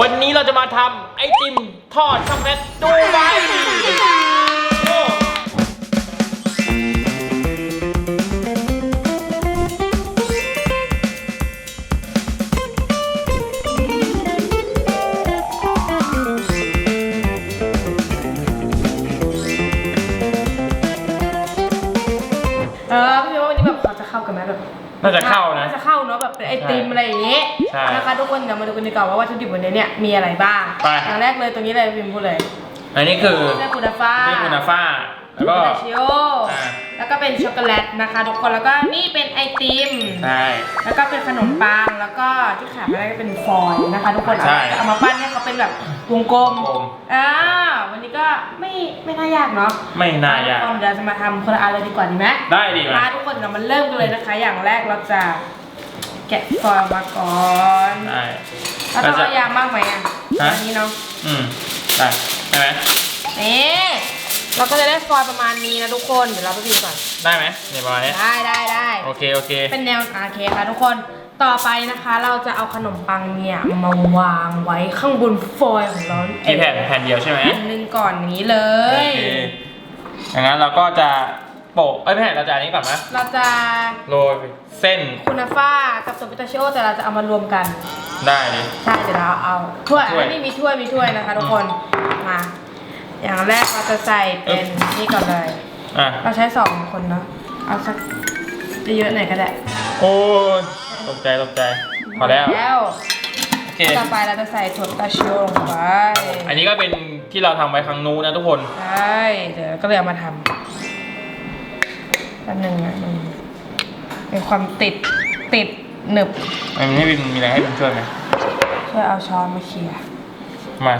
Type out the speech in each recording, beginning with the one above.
วันนี้เราจะมาทำไอติมทอดช็อกโกแลตดูไว้เออพี่ว่าวันนี้แบบเขาจะเข้ากันไหมแบบ น่าจะเข้านะน่าจะเข้าเนาะแบบเป็นไอติมอะไรอย่างงี้ใช่นะคะทุกคนเดี๋ยวมาดูกันดีกว่าว่าวัตถุดิบวันนี้เนี่ยมีอะไรบ้างไป อย่างแรกเลยตรงนี้เลยพิมพ์พูดเลยอันนี้คือเนื้อคูนาฟ้านี่คุณาฟ้าแล้วก็พิตาชิโออ่า แล้วก็เป็นช็อกโกแลตนะคะทุกคนแล้วก็นี่เป็นไอติม ใช่ แล้วก็เป็นขนมปังแล้วก็ที่ขาดไม่ได้ก็เป็นฟอยล์นะคะ ทุกคนใช่เอาเอามาปั้นให้เขาเป็นแบบวงกลมวงกลมอ่าวั นนี้ก็ไม่ไม่น่ายากเนาะไม่น่ายากทุคนเดี๋ยวเราจะมาทำคนละอันเลยดีกว่าดีไหมได้ดีไหมมาทุกคนเรามาเริ่มกันเลยนะคะ อย่างแรกเราจะแกะฟอยล์ออกมาก่อนได้เราต้องเอายางมากไหมอะฮะอันนี้เนาะอืมได้ใช่ไหมนี่ เราก็จะได้ฟอยล์ประมาณนี้นะทุกคน เดี๋ยวเราไปดูก่อน ได้ไหมเนี่ยประมาณนี้ได้ได้ได้โอเคโอเค เป็นแนวอาเคค่ะทุกคน ต่อไปนะคะเราจะเอาขนมปังเนี่ยมาวางไว้ข้างบนฟอยล์ของเราที่แผ่นแผ่นเดียวใช่ไหมแผ่นหนึ่งก่อนอย่างนี้เลโอย เคอย่างนั้นเราก็จะโปะเอ้ยไม่ใช่เราจะอันนี้ก่อนนะเราจะโรยเส้นคูนาฟ้ากับโซปิตาชิโอแต่เราจะเอามารวมกัน ได้ดิ ใช่เดี๋ยวเราเอาถ้วยถ้วย อันนี้มีถ้วยมีถ้วยนะคะทุกคนมา อย่างแรกเราจะใส่เป็นนี่ก่อนเลย อะ เราใช้สองคนเนาะ เอาสักเยอะๆหน่อยก็ได้ โอ้ยตกใจตกใจ พอแล้ว แล้ว โอเค ต่อไปเราจะใส่ถั่วพิตาชิโอลงไปอันนี้ก็เป็นที่เราทำไว้ครั้งนู้นนะทุกคน ใช่เดี๋ยวก็เลยเอามาทำแป๊บหนึงนะมันเป็นความติดติดหนึบ มันให้บินมีอะไรให้บินช่วยไหมช่วยเอาช้อนมาเขี่ยมา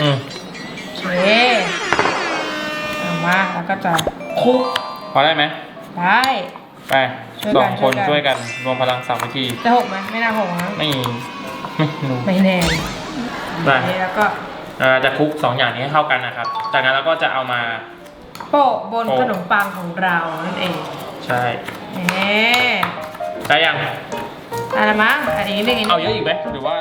อืมโอเคเอามาแล้วก็จะคลุกพอได้ไหมได้ ไปช่วยสกัอนงคนช่ช่ววยยกักัน น รวมพลังสามัคคีจะหกไหมไม่น่าหกนะไม่ไม่รู้ไม่แน่ได้ นี่แล้วก็เราจะคลุกสองอย่างนี้ให้เข้ากันนะครับ จากนั้นเราก็จะเอามา โปะบนโปะ ขนมปังของเรานั่นเองใช่นี่ได้ยัง อะไรมั้งอันนี้เรื่องนี้เอาเยอะอีกไหมหรือว่า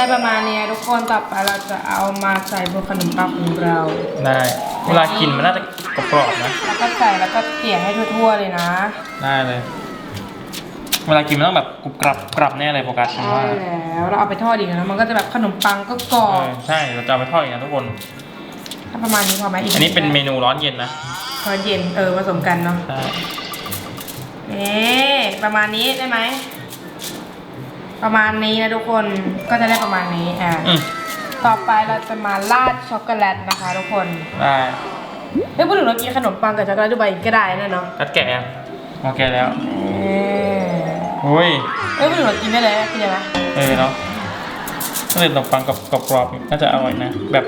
ได้ประมาณนี้ทุกคนต่อไปเราจะเอามาใส่บนขนมปังของเรา ได้ เวลากินมันน่าจะกรอบๆนะ แล้วก็ใส่แล้วก็เกลี่ยให้ทั่วๆเลยนะ ได้เลย เวลากินมันต้องแบบกรุบกรับกรับแน่เลยโฟกัสฉันใช่ว่าแล้วเราเอาไปทอดอีกนะมันก็จะแบบขนมปังก็กรอเอบอใช่ เราจะเอาไปทอดอีกนะทุกคน ถ้าประมาณนี้พอไหมอีกอันนี้เป็นเมนูร้อนเย็นนะตอนเย็นเออผสมกันเนาะใช่นี่ประมาณนี้ได้ไหม ประมาณนี้นะทุกคนก็จะได้ประมาณนี้อ่าอืมต่อไปเราจะมาราดช็อกโกแลตนะคะ ทุกคนได้เฮ้ยพูดถึงเรากินขนมปังกับช็อกโกแลตดูใบก็ได้นะเนาะกัดแกะยังโอเคแล้วเออโอ้ยเฮ้ยพูดถึงเรากินได้เลยกินได้ไหมเออเนาะถ้าเกิดขนมปังกับกรอบๆน่าจะอร่อยนะ แบบ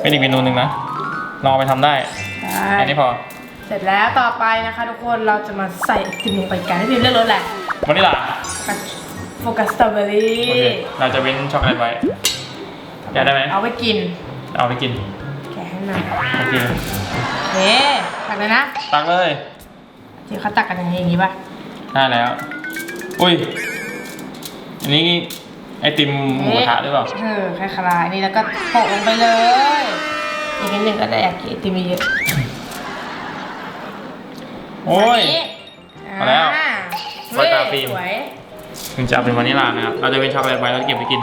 เป็นอีกเมนูหนึ่งนะลองเอาไปทำได้ใช่อันนี้พอเสร็จแล้วต่อไปนะคะ ทุกคนเราจะมาใส่ไอติมลงไปกันให้พิมเลือกรสแหละวานิลลา โฟกัสสตรอเบอรี่โอเคเราจะเว้นช็อกโกแลตไว้อยากได้ไหมเอาไปกิน เอาไปกิน แกะให้หน่อยโอเคโอเคตักเลยนะตักเลยที่เขาตักกันอย่างนี้อย่างนี้ป่ะได้แล้ว อุ้ย อันนี้ไอติมหมูกระทะหรือเปล่าเออคล้ายๆนี่แล้วก็โปะลงไปเลย อีกนิดหนึ่งก็ได้อยากกินไอติมเยอะโอ้ยอันนี้พอแล้วอ่าไว้ตาฟิล์มสวย ถึงจะเอาเป็นวานิลลานะครับ เราจะเป็นช็อกโกแลตไว้แล้วเก็บไปกิน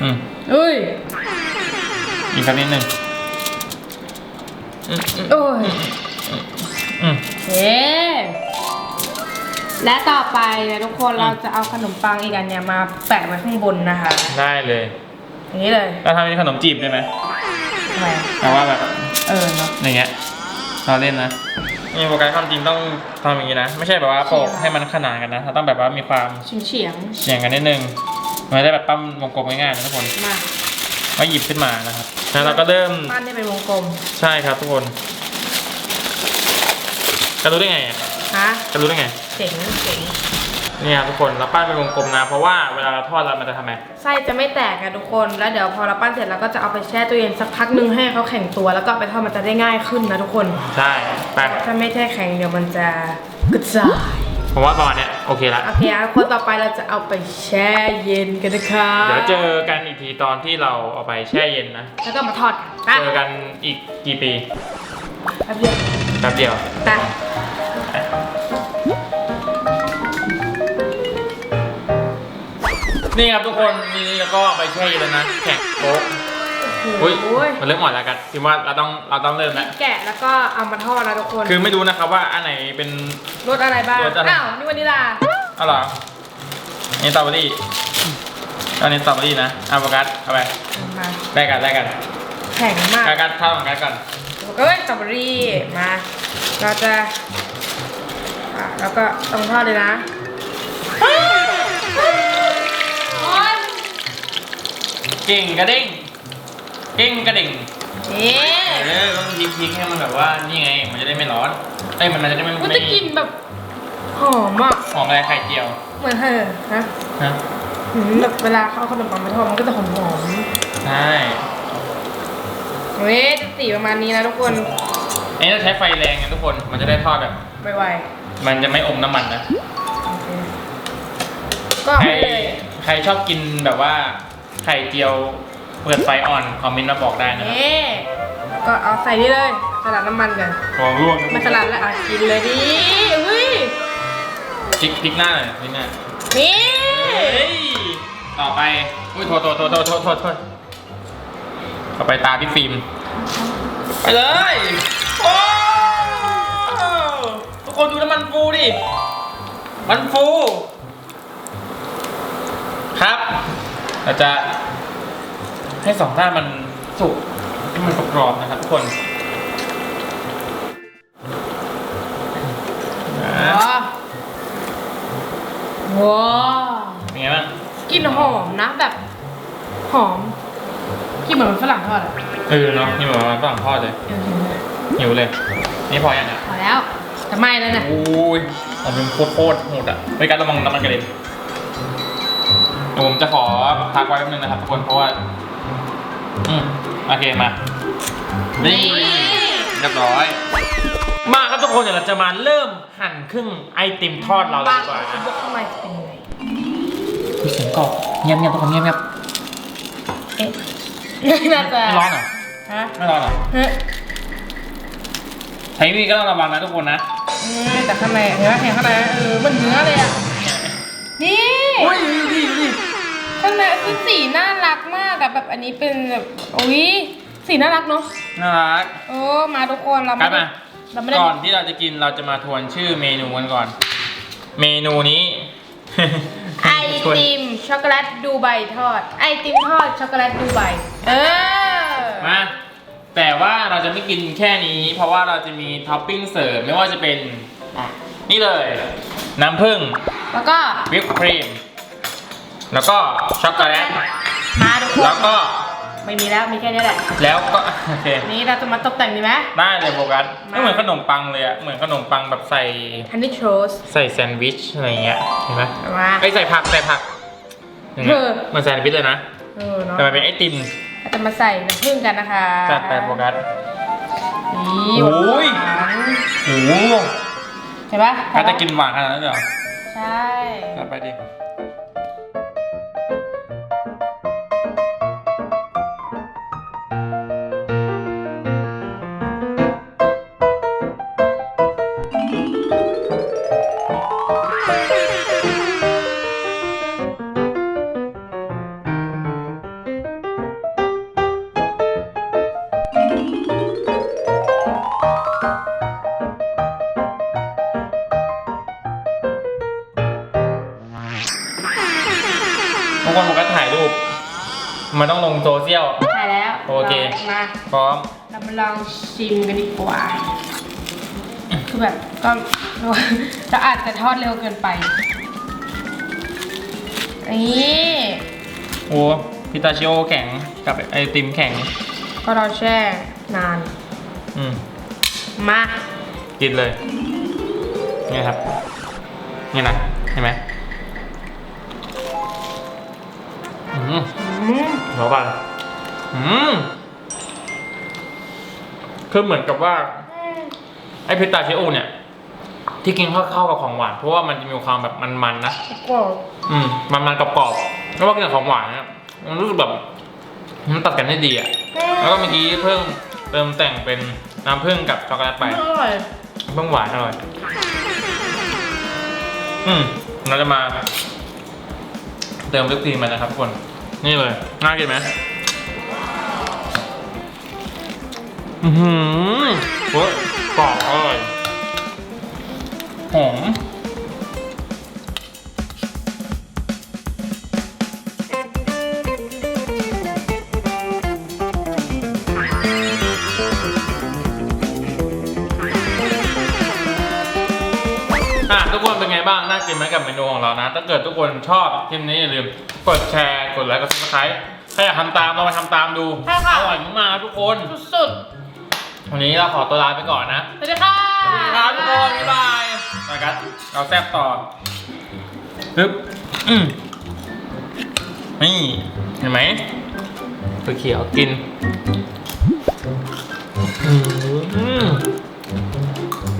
อืมอุ้ย อีกสักนิดหนึ่งอืมอืมโอ้ยอืมโอเคและต่อไปนะทุกคนอืม เราจะเอาขนมปังอีกอันเนี่ยมาแปะไว้ข้างบนนะคะ ได้เลยอย่างนี้เลยเราทำเป็นขนมจีบได้ไหมทำไมแต่ว่าแบบเออเนาะอย่างเงี้ยเราเล่นนะ นี่โปรแกรมความจริงต้องทำอย่างนี้นะ ไม่ใช่แบบว่าโปะให้มันขนานกันนะเราต้องแบบว่ามีความเฉียงเฉียงเฉียงกันนิดนึงมันจะได้แบบปั้มวงกลมง่ายๆนะทุกคนๆมาก็หยิบขึ้นมานะครับแล้วเราก็เริ่มปั้นให้เป็นวงกลม ใช่ครับทุกคนจะรู้ได้ไงอะฮะจะรู้ได้ไงเจ๋งเจ๋ง นี่ครับทุกคนเราปั้นเป็นวงกลมนะ เพราะว่าเวลาเราทอดแล้วมันจะทำไงไส้จะไม่แตกกันทุกคน แล้วเดี๋ยวพอเราปั้นเสร็จเราก็จะเอาไปแช่ตู้เย็นสักพักหนึงให้เขาแข็งตัวแล้วก็เอาไปทอดมันจะได้ง่ายขึ้นนะทุกคน ใช่ไปถ้าไม่แช่แข็งเดี๋ยวมันจะกระจาย ผมว่าประมาณเนี้ยโอเคละ โอเคอะคนต่อไปเราจะเอาไปแช่เย็นกันนะคะเดี๋ยวเจอกันอีกทีตอนที่เราเอาไปแช่เย็นนะ แล้วก็มาทอดกันไปเจอกันอีกกี่ปีแป๊บเดียวแป๊บเดียว ไป นี่ครับทุกคนนี่แล้วก็ไปแช่เย็นแล้วนะแข็งโป๊ะโอ้อุ้ยโหมันเริ่มอ่อนแล้วกันคิดว่าเราต้องเราต้องเริ่มแล้วแกะแล้วก็เอามาทอดนะทุกคนคือไม่รู้นะครับว่าอันไหนเป็นรสอะไรบ้างรสอะไรอ้าวนี่วานิลาอะไหรออันนี่สตรอเบอรี่อันนี้สตรอเบอรี่นะอะโฟกัสเอาไปมาแลกกันแลกกันแข็งมากแลกกันเท่าของกันก่อนแล้วก็สตรอเบอรี่มา เราจะอะแล้วก็ต้องทอดเลยนะ เก่งกระเด้งเก่งกระเด้งนี่เออต้องพลิกพลิกให้มันแบบว่านี่ไง มันจะได้ไม่ร้อนเอ้ยมันมันจะได้ไม่มันไม่จะกลินแบบหอมอะหอมอะไรไข่เจียวเหมือนเธอนะนะหืมแบบเวลาเขาเอาขนมปังมาทอดมันก็จะหอมหอมใช่ๆเว้ยสีประมาณนี้นะทุกคนอันนี้เราใช้ไฟแรงไงทุกคนมันจะได้ทอดแบบ ไวมันจะไม่อมน้ำมันนะๆโอเคก็ใครเอาไปเลย ใครชอบกินแบบว่า ไข่เจียวเปิดไฟอ่อนคอมเมนต์มาบอกได้นะครับนี่แล้วก็เอาใส่นี่เลยสลัดน้ำมันกันของร่วงมันสลัดแล้วอะกินเลยดิอุ้ยพลิกพลิกหน้าหน่อยพลิกหน้านี่เฮ้ยต่อไปอุ้ยโทษโทษโทษโทษโทษโทษโทษต่อไปตาพี่ฟิล์มไปเลยโอ้ทุกคนดูน้ำมันฟูดิมันฟู ครับ เราจะให้สองด้านมันสุกให้มันกรอบๆนะครับทุกคนนะว้าวว้าวเป็นไงบ้างกลินหอมนะแบบ หอมกลินเหมือนมันฝรั่งทอดอะเออเนาะนี่เหมือนมันฝรั่งทอดเลยเออเห็นไหมหิวเลย นี่พอยังอะพอแล้วจะไหม้แล้วเนี่ยโอ้ยผมเป็นโคตรโคตรโหดอะไม่การระวังน้ำมันกระเด็นเดี๋ยว ผมจะขอพักไว้แป๊บนึงนะครับทุกคนเพราะว่าอืมโอเคมา นี่เรียบร้อย มาครับทุกคนเดี๋ยวเราจะมาเริ่มหั่นครึ่งไอติมทอดเราเลยบางดีกว่าคนนะบอกข้างในจะเป็นยังไงเสียงกรอบเงียบเงียบทุกคนเงียบเงียบเอ๊ะน่าจะไม่ร้อนเหรอฮะไม่ร้อนเหรอเฮ้ยใช้มีดก็ต้องระวังนะทุกคนนะอืมแต่ข้างในเห็นไหมเห็นข้างในเออมันเนื้อเลยอะนี่อุ้ยดูดิดูดิ ข้างในคือสีน่ารักมากอะแบบอันนี้เป็นแบบอุ้ยสีน่ารักเนาะน่ารักเออมาทุกคนเราครัไม่บได้มาเราไม่ได้ก่อนที่เราจะกินเราจะมาทวนชื่อเมนูกันก่อน เมนูนี้ ไอติมช็อกโกแลตดูไบทอด ไอติมทอดช็อกโกแลตดูไบเออมาแต่ว่าเราจะไม่กินแค่นี้ เพราะว่าเราจะมีท็อปปิ้งเสริมไม่ว่าจะเป็นอะนี่เลย น้ำผึ้งแล้วก็วิปครีม แล้วก็ช็อกโกแลต มาทุกคนแล้วก็ไม่มีแล้วมีแค่นี้แหละ แล้วก็โอเค นี่เราจะมาตกแต่งดีไหม ได้เลยโฟกัสมา ไม่เหมือนขนมปังเลยอะเหมือนขนมปังแบบใส่ฮันนี่โชสใส่แซนด์วิชอะไรเงี้ย เห็นไหมมา ไอยใส่ผักใส่ผักอย่างเงี้ยเออ เหมือนแซนด์วิชเลยนะ เออเนาะแต่มันเป็นไอติมเราจะมาใส่น้ำผึ้งกันนะคะจัดไปโฟกัส นี่โอ้ย หวานโอ้โหเห็นปะถ้าจะกินหวานขนาดนั้นเลยเหรอ ใช่ จัดไปดิ มันต้องลงโซเชียล ใช่แล้วโอเค มา พร้อม เรามาลองชิมกันดีกว่า คือแบบก็เราอาจจะทอดเร็วเกินไปนี่โอ้พิตาชิโอแข็งกับไอติมแข็งเพราะเราแช่นาน อืมมา กินเลย นี่ครับ นี่นะ เห็นไหมอืม หัวไปอืมคือเหมือนกับว่า ไอ้พิสตาชิโอเนี่ย ที่กินเข้าเข้ากับของหวาน เพราะว่ามันจะมีความแบบมันๆนะกรอบอืมมันๆกรอบๆแล้วว่ากินกับของหวานเนี่ยมันรู้สึกแบบมันตัดกันได้ดีอะแล้วก็เมื่อกี้เพิ่มเติมแต่งเป็นน้ำผึ้งกับช็อกโกแลตไปอร่อยเพิ่งหวานอร่อยอืมเราจะมา เติมวิปครีมมันนะครับทุกคน นี่เลย น่ากินไหมอือหือโอ้ยกรอบอร่อยหอม บ้างน่ากินไหมกับเมนูของเรานะ ถ้าเกิดทุกคนชอบคลิปนี้อย่าลืมกดแชร์กดไลค์กดซับสไครต์ถ้าอยากทำตามลองมาทำตามดูใช่ค่ะ อร่อยมากๆนะทุกคน สุดวันนี้เราขอตัวลาไปก่อนนะๆสวัสดีค่ะ สวัสดีครับทุกคนบ๊ายบายนะครับเราแซ่บต่อปึ๊บอืมนี่เห็นไหมตัวเขียวกินอืม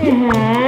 อื้อหืออื